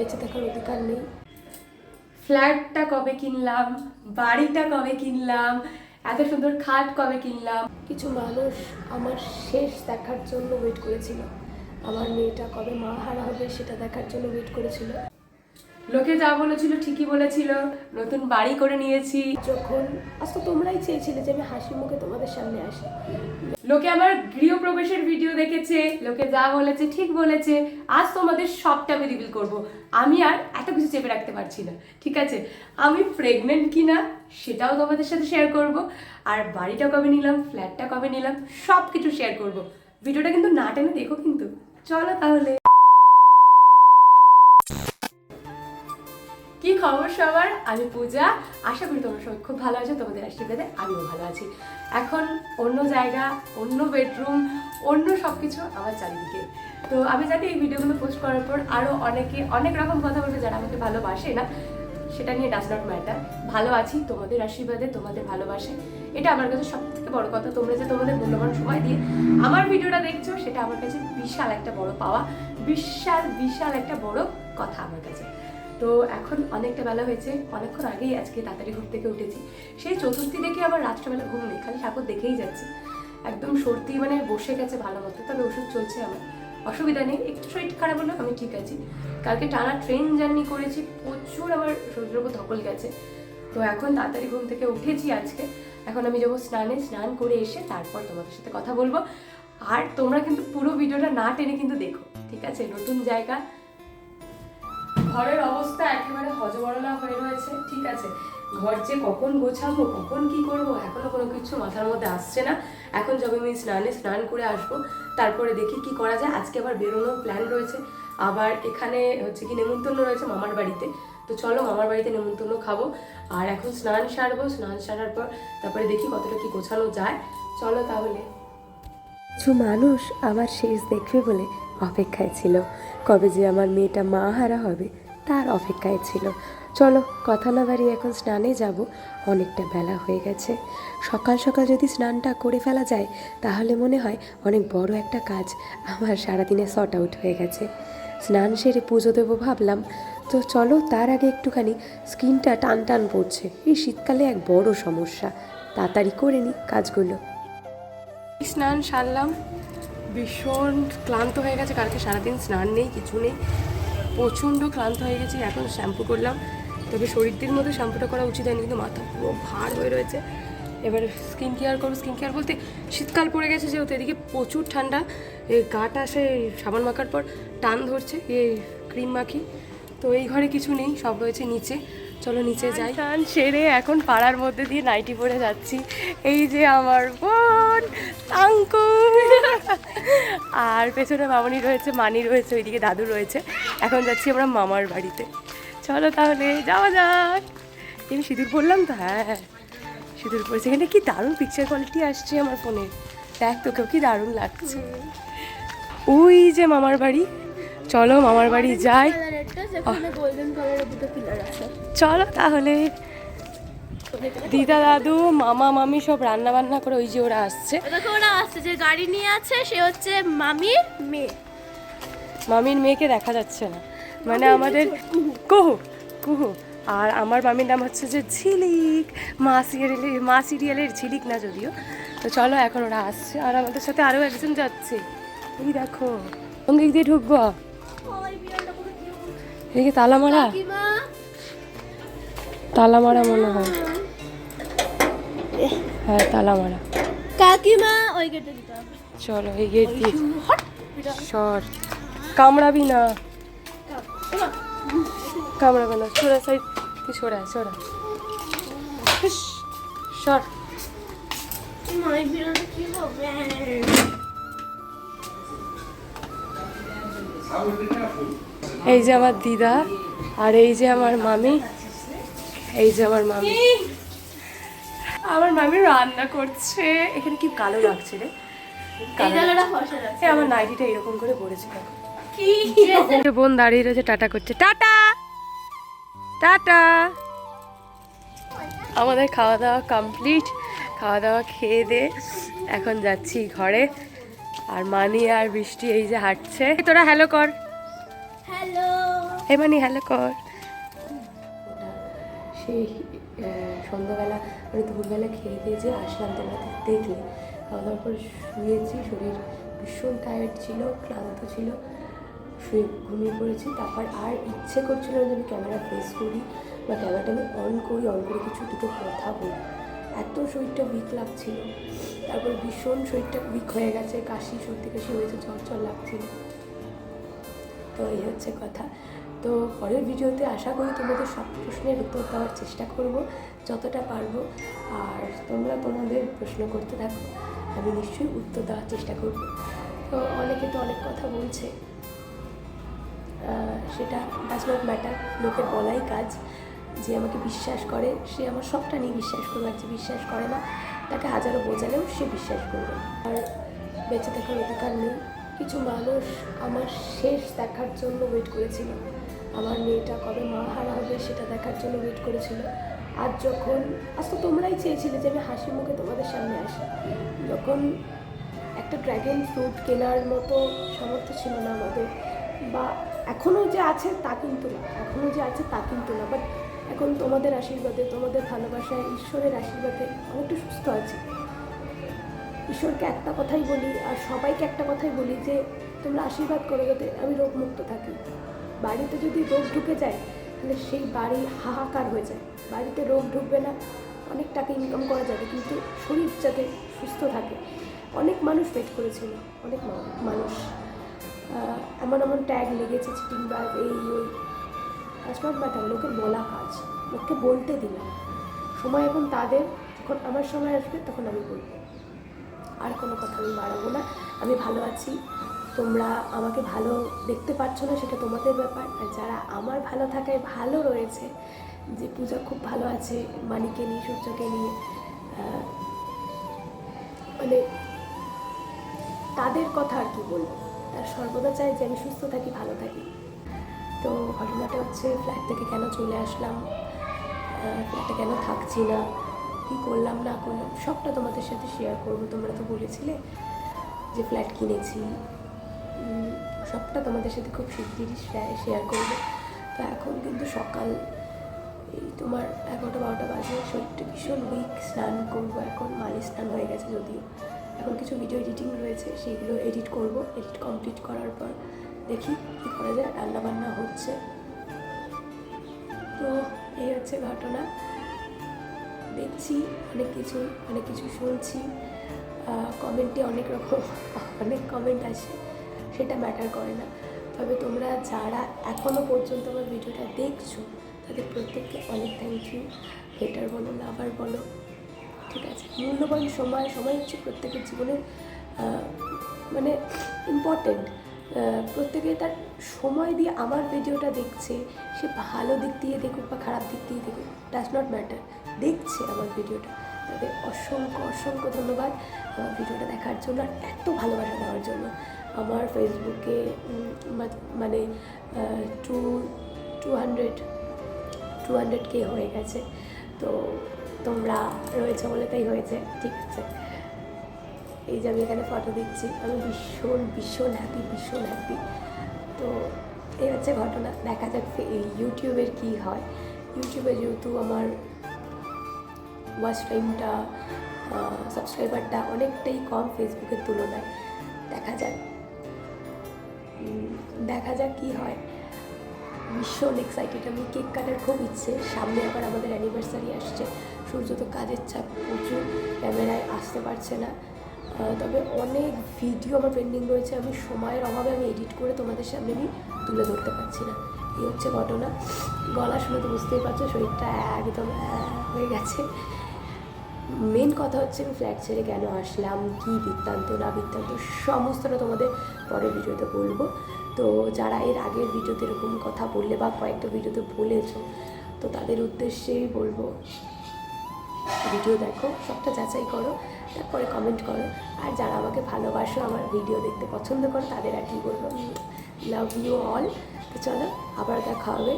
বেঁচে থাকার অধিকার নেই। ফ্ল্যাটটা কবে কিনলাম? বাড়িটা কবে কিনলাম? এত সুন্দর খাট কবে কিনলাম? কিছু মানুষ আমার শেষ দেখার জন্য ওয়েট করেছিল। আমার মেয়েটা কবে মা হারা হবে সেটা দেখার জন্য ওয়েট করেছিল। লোকে যা বলেছিল ঠিকই বলেছিল নতুন বাড়ি করে নিয়েছি। যখন আজ তো তোমরাই চেয়েছিলে যে আমি হাসি মুখে তোমাদের সামনে আসি। লোকে আমার গৃহপ্রবেশের ভিডিও দেখেছে লোকে যা বলেছে ঠিক বলেছে আজ তোমাদের সবটা আমি রিভিল করব। আমি আর এত কিছু চেপে রাখতে পারছি না ঠিক আছে? আমি প্রেগনেন্ট কিনা সেটাও তোমাদের সাথে শেয়ার করব আর বাড়িটা কবে নিলাম ফ্ল্যাটটা কবে নিলাম সব কিছু শেয়ার করব ভিডিওটা কিন্তু না টেনে দেখো কিন্তু। চলো তাহলে। কি খবর সবার? আমি পূজা। আশা করি তোমরা সবাই খুব ভালো আছো, তোমাদের আশীর্বাদে আমিও ভালো আছি। এখন অন্য জায়গা, অন্য বেডরুম, অন্য সব কিছু আমার চারিদিকে। তো আমি জানি এই ভিডিওগুলো পোস্ট করার পর আরও অনেকে অনেক রকম কথা বলবে যারা আমাকে ভালোবাসে না। সেটা নিয়ে ডাজ নট ম্যাটার ভালো আছি, তোমাদের আশীর্বাদে, তোমাদের ভালোবাসে। এটা আমার কাছে সব থেকে বড় কথা। তোমরা যে তোমাদের মূল্যবান সময় দিয়ে আমার ভিডিওটা দেখছ, সেটা আমার কাছে বিশাল একটা বড় পাওয়া। বিশাল বিশাল একটা বড় কথা আমার কাছে। তো এখন অনেকটা বেলা হয়েছে, অনেকক্ষণ আগেই আজকে তাড়াতাড়ি ঘুম থেকে উঠেছি। সেই চতুর্থী দেখে আবার রাত্রেবেলা ঘুম নেই, খালি ঠাকুর দেখেই যাচ্ছি। একদম সর্দি মানে বসে গেছে ভালো মতো, তবে ওষুধ চলছে আমার। অসুবিধা নেই, একটু শরীর খারাপ হলেও আমি ঠিক আছি। কালকে টানা ট্রেন জার্নি করেছি, প্রচুর আমার শরীরের উপর ধকল গেছে। তো এখন তাড়াতাড়ি ঘুম থেকে উঠেছি আজকে। এখন আমি যাব স্নানে, স্নান করে এসে তারপর তোমাদের সাথে কথা বলব। আর তোমরা কিন্তু পুরো ভিডিওটা না টেনে কিন্তু দেখো, ঠিক আছে? নতুন জায়গা ঘরের অবস্থা একেবারে হজবরলা হয়ে রয়েছে, ঠিক আছে। ঘর যে কখন গোছাবো, কখন কি করব, এখনও কোনো কিছু মাথার মধ্যে আসছে না। এখন যবে আমি স্নানে, স্নান করে আসব। তারপরে দেখি কি করা যায়। আজকে আবার বেরোনোর প্ল্যান রয়েছে। আবার এখানে হচ্ছে কি নেমন্তন্ন রয়েছে মামার বাড়িতে। তো চলো মামার বাড়িতে নেমন্তন্ন খাব। আর এখন স্নান সারবো। স্নান সারার পর তারপরে দেখি কতটা কি গোছানো যায়। চলো তাহলে। কিছু মানুষ আমার শেষ দেখবে বলে অপেক্ষায় ছিল। কবে যে আমার মেয়েটা মা হারা হবে, তার অপেক্ষায় ছিল। চলো, কথা না বাড়িয়ে এখন স্নানে যাব। অনেকটা বেলা হয়ে গেছে। সকাল সকাল যদি স্নানটা করে ফেলা যায়, তাহলে মনে হয় অনেক বড় একটা কাজ। আমার সারাদিনে শর্ট আউট হয়ে গেছে। স্নান সেরে পুজো দেবো ভাবলাম। তো চলো, তার আগে একটুখানি স্কিনটা টান টান পড়ছে। এই শীতকালে এক বড় সমস্যা। তাড়াতাড়ি করে নিই কাজগুলো। স্নান সারলাম। ভীষণ ক্লান্ত হয়ে গেছে। কালকে সারাদিন স্নান নেই, কিছু নেই। প্রচণ্ড ক্লান্ত হয়ে গেছি, এখন শ্যাম্পু করলাম। তবে শরীরদের মধ্যে শ্যাম্পুটা করা উচিত হয়নি, কিন্তু মাথা পুরো ভার হয়ে রয়েছে। এবার স্কিন কেয়ার করব। স্কিন কেয়ার বলতে শীতকাল পড়ে গেছে যেহেতু, এদিকে প্রচুর ঠান্ডা। গাটা সে সাবান মাখার পর টান ধরছে এই ক্রিম মাখি। তো এই ঘরে কিছু নেই, সব রয়েছে নিচে। চলো নিচে যাই। স্নান সেরে এখন পাড়ার মধ্যে দিয়ে নাইটি পরে যাচ্ছি। এই যে আমার বোন আঙ্কু আর পেছনে মামনি রয়েছে মানি রয়েছে ওইদিকে দাদু রয়েছে। এখন যাচ্ছি আমরা মামার বাড়িতে। চলো তাহলে যাওয়া যাক। আমি সিঁদুর পরলাম তো? হ্যাঁ সিঁদুর পরেছি। এখানে কি দারুণ পিকচার কোয়ালিটি আসছে আমার ফোনে। দেখ তোকেও কি দারুণ লাগছে। ওই যে মামার বাড়ি। চলো মামার বাড়ি যাই। চলো তাহলে। দিদা দাদু মামা মামি সব রান্না বান্না করে ওই যে ওরা আসছে। দেখো ওরা আসছে যে গাড়ি নিয়ে আছে সে হচ্ছে মামির মেয়ে। মামির মেয়েকে দেখা যাচ্ছে না। মানে আমাদের কুহু। কুহু আর আমার মামির নাম হচ্ছে যে ঝিলিক। মা সিরিয়ালের মা সিরিয়ালের ঝিলিক না যদিও। তো চলো এখন ওরা আসছে। আর আমাদের সাথে আরও একজন যাচ্ছে। এই দেখো কোন দিক দিয়ে ঢুকবো। এদিকে তালা মারা তালা মারা মনে হয়। হ্যাঁ তালা মারা। কাকিমা ওই গেটে দিতে হবে। চলো এই গেট দিয়ে। সর কামড়াবি না। কামড়াবে না। সোরা সাইড তুই সরা সরা। সর। এই যে আমার দিদা আর এই যে আমার মামি এই যে আমার মামি। আমার মামি রান্না করছে। এখানে কি কালো লাগছে রে? আমার নাইটিটা এরকম করে পড়েছে বোন দাঁড়িয়ে রয়েছে টাটা করছে। টাটা! টাটা! আমাদের খাওয়া দাওয়া কমপ্লিট। খাওয়া দাওয়া খেয়ে দে। এখন যাচ্ছি ঘরে। আর মানি আর বৃষ্টি এই যে হাঁটছে। তোরা হ্যালো কর। হ্যালো এই মানে হ্যালো কর। সেই সন্ধ্যাবেলা মানে দুপুরবেলা খেয়ে দিয়ে যে আসলাম তোমরা দেখলে। খাওয়া পর শুয়েছি, শরীর ভীষণ টায়ার্ড ছিল, ক্লান্ত ছিল, শুয়ে ঘুমিয়ে পড়েছি। তারপর আর ইচ্ছে করছিল যে আমি ক্যামেরা ফেস করি বা ক্যামেরাটা আমি অন করি অন করে কিছু দুটো কথা বলি। এত শরীরটা উইক লাগছিল। তারপর ভীষণ শরীরটা উইক হয়ে গেছে, কাশি, সর্দি কাশি হয়েছে জ্বর লাগছিল। তো এই হচ্ছে কথা। তো পরের ভিডিওতে আশা করি তোমাদের সব প্রশ্নের উত্তর দেওয়ার চেষ্টা করব, যতটা পারব। আর তোমরা তোমাদের প্রশ্ন করতে থাকো, আমি নিশ্চয়ই উত্তর দেওয়ার চেষ্টা করব। তো অনেকে তো অনেক কথা বলছে। সেটা ডাজ নট ম্যাটার লোকের বলাই কাজ। যে আমাকে বিশ্বাস করে, সে আমার সবটা নিয়ে বিশ্বাস করবে। আর যে বিশ্বাস করে না, তাকে হাজারো বোঝালেও সে বিশ্বাস করবে। আর বেঁচে থাকার অধিকার নেই। কিছু মানুষ আমার শেষ দেখার জন্য ওয়েট করেছিল। আমার মেয়েটা কবে মা হারা হবে সেটা দেখার জন্য ওয়েট করেছিল। আর যখন, আজ তো তোমরাই চেয়েছিলে যে আমি হাসি মুখে তোমাদের সামনে আসি। যখন একটা ড্র্যাগন ফ্রুট কেনার মতো সামর্থ্য ছিল না আমাদের, বা এখনও যে আছে তা কিন্তু না এখনও যে আছে তা কিন্তু না বাট এখন তোমাদের আশীর্বাদে, তোমাদের ভালোবাসায়, ঈশ্বরের আশীর্বাদে অনেকটা সুস্থ আছি। ঈশ্বরকে একটা কথাই বলি আর সবাইকে একটা কথাই বলি যে, তোমরা আশীর্বাদ করো যাতে আমি রোগমুক্ত থাকি। বাড়িতে যদি রোগ ঢুকে যায়, তাহলে সেই বাড়ি হাহাকার হয়ে যায়। বাড়িতে রোগ ঢুকবে না, অনেক টাকা ইনকাম করা যাবে, কিন্তু শরীর যাতে সুস্থ থাকে। অনেক মানুষ ওয়েট করেছিল, অনেক মানুষ। এমন এমন ট্যাগ লেগেছে, চিটিং বাগ এই, ওই। আজ নট লোকের বলা কাজ। লোককে বলতে দিলাম। সময় এখন তাদের, যখন আমার সময় আসবে, তখন আমি বলব। আর কোনো কথা আমি বাড়াবো না। আমি ভালো আছি। তোমরা আমাকে ভালো দেখতে পাচ্ছ না, সেটা তোমাদের ব্যাপার। আর যারা আমার ভালো থাকায় ভালো রয়েছে, যে পূজা খুব ভালো আছে, মানিকে নিয়ে, সূর্যকে নিয়ে মানে তাদের কথা আর কি বলব? তার সর্বদা চাই যে আমি সুস্থ থাকি, ভালো থাকি। তো ঘটনাটা হচ্ছে ফ্ল্যাট থেকে কেন চলে আসলাম? ফ্ল্যাটে কেন থাকছি না? কী করলাম, না করলাম, সবটা তোমাদের সাথে শেয়ার করব। তোমরা তো বলেছিলে যে ফ্ল্যাট কিনেছি। সবটা তোমাদের সাথে খুব শিগগিরই শেয়ার করব। তো এখন কিন্তু সকাল, এই তোমার এগারোটা, বারোটা বাজে। শরীরটা ভীষণ উইক স্নান করব এখন। মালি স্নান হয়ে গেছে যদিও। এখন কিছু ভিডিও এডিটিং রয়েছে সেইগুলো এডিট করব। এডিট কমপ্লিট করার পর দেখি কী করা যায়। রান্না বান্না হচ্ছে। তো, এই হচ্ছে ঘটনা। দেখছি, অনেক কিছু অনেক কিছু শুনছি। কমেন্টে অনেক রকম, অনেক কমেন্ট আসে, সেটা ম্যাটার করে না। তবে তোমরা যারা এখনও পর্যন্ত আমার ভিডিওটা দেখছ, তাদের প্রত্যেককে অনেক থ্যাংক ইউ হেটার বলো লাভার বলো, ঠিক আছে? মূল্যবান সময় সময় হচ্ছে প্রত্যেকের জীবনের মানে ইম্পর্টেন্ট প্রত্যেকে তার সময় দিয়ে আমার ভিডিওটা দেখছে, সে ভালো দিক দিয়ে দেখুক বা খারাপ দিক দিয়ে দেখুক ডাজ নট ম্যাটার দেখছে আমার ভিডিওটা। তাদের অসংখ্য অসংখ্য ধন্যবাদ আমার ভিডিওটা দেখার জন্য আর এত ভালোবাসা দেওয়ার জন্য। আমার ফেসবুকে মানে two two hundred two hundred K হয়ে গেছে। তো তোমরা রয়েছে বলে তাই হয়েছে, ঠিক আছে। এই যে আমি এখানে ফটো দিচ্ছি, আমি ভীষণ ভীষণ হ্যাপি ভীষণ হ্যাপি তো এই হচ্ছে ঘটনা, দেখা যাক ইউটিউবের কী হয়। ইউটিউবে যেহেতু আমার ওয়াচ টাইমটা সাবস্ক্রাইবারটা অনেকটাই কম ফেসবুকের তুলনায়। দেখা যাক। দেখা যাক কী হয়। ভীষণ এক্সাইটেড আমি কেক কাটার খুব ইচ্ছে। সামনে আবার আমাদের অ্যানিভার্সারি আসছে। সূর্য তো কাজের চাপ প্রচুর। ক্যামেরায় আসতে পারছে না। তবে অনেক ভিডিও আমার পেন্ডিং রয়েছে। আমি সময়ের অভাবে আমি এডিট করে তোমাদের সামনে আমি তুলে ধরতে পারছি না। এই হচ্ছে ঘটনা। গলা শুনে তো বুঝতেই পারছ, শরীরটা একদম হয়ে গেছে। মেন কথা হচ্ছে আমি ফ্ল্যাট ছেড়ে কেন আসলাম? কী বৃত্তান্ত, না বৃত্তান্ত, সমস্তটা তোমাদের পরের ভিডিওতে বলব। তো যারা এর আগের ভিডিওতে এরকম কথা বললে বা কয়েকটা ভিডিওতে বলেছ, তো তাদের উদ্দেশ্যেই বলব, ভিডিও দেখো, সবটা যাচাই করো, তারপরে কমেন্ট করো। আর যারা আমাকে ভালোবাসো, আমার ভিডিও দেখতে পছন্দ করো, তাদের আর কি বলব লাভ ইউ অল তো চলো, আবার দেখা হবে।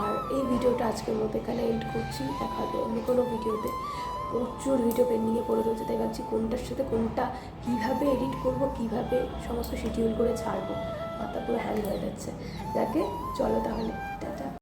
আর এই ভিডিওটা আজকের মতো এখানে এন্ড করছি। দেখা হবে অন্য কোনো ভিডিওতে। প্রচুর ভিডিও পেন্ডিংয়ে পড়ে রয়েছে, তাই ভাবছি কোনটার সাথে কোনটা, কীভাবে এডিট করব, কীভাবে সমস্ত শিডিউল করে ছাড়বো মাথা পুরো হ্যাং হয়ে যাচ্ছে। যাকে, চলো তাহলে।